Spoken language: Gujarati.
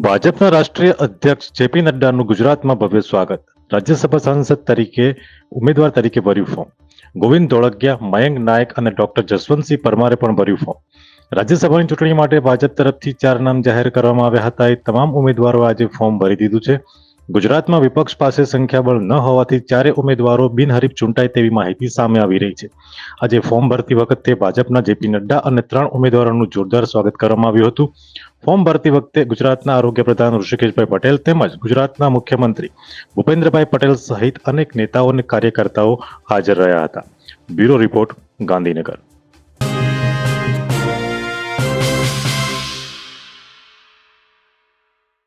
ભાજપના રાષ્ટ્રીય અધ્યક્ષ જેપી નડ્ડાનું ગુજરાતમાં ભવ્ય સ્વાગત. રાજ્યસભા સાંસદ તરીકે, ઉમેદવાર તરીકે ભર્યું ફોર્મ ગોવિંદ ધોળકિયા, મયંક નાયક અને ડોક્ટર જસવંતસિંહ પરમારે પણ ભર્યું ફોર્મ રાજ્યસભાની ચૂંટણી માટે ભાજપ તરફથી ચાર નામ જાહેર કરવામાં આવ્યા હતા. એ તમામ ઉમેદવારો આજે ફોર્મ ભરી દીધું છે. ગુજરાતમાં વિપક્ષ પાસે સંખ્યાબળ ન હોવાથી ચારે ઉમેદવારો બિનહરીફ ચૂંટાય તેવી માહિતી સામે આવી રહી છે. આજે ફોર્મ ભરતી વખતે ભાજપના જેપી નડ્ડા અને ત્રણ ઉમેદવારોનું જોરદાર સ્વાગત કરવામાં આવ્યું હતું. ફોર્મ ભરતી વખતે ગુજરાતના આરોગ્ય પ્રધાન ઋષિકેશભાઈ પટેલ તેમજ ગુજરાતના મુખ્યમંત્રી ભૂપેન્દ્રભાઈ પટેલ સહિત અનેક નેતાઓ અને કાર્યકર્તાઓ હાજર રહ્યા હતા. Bureau report Gandhinagar.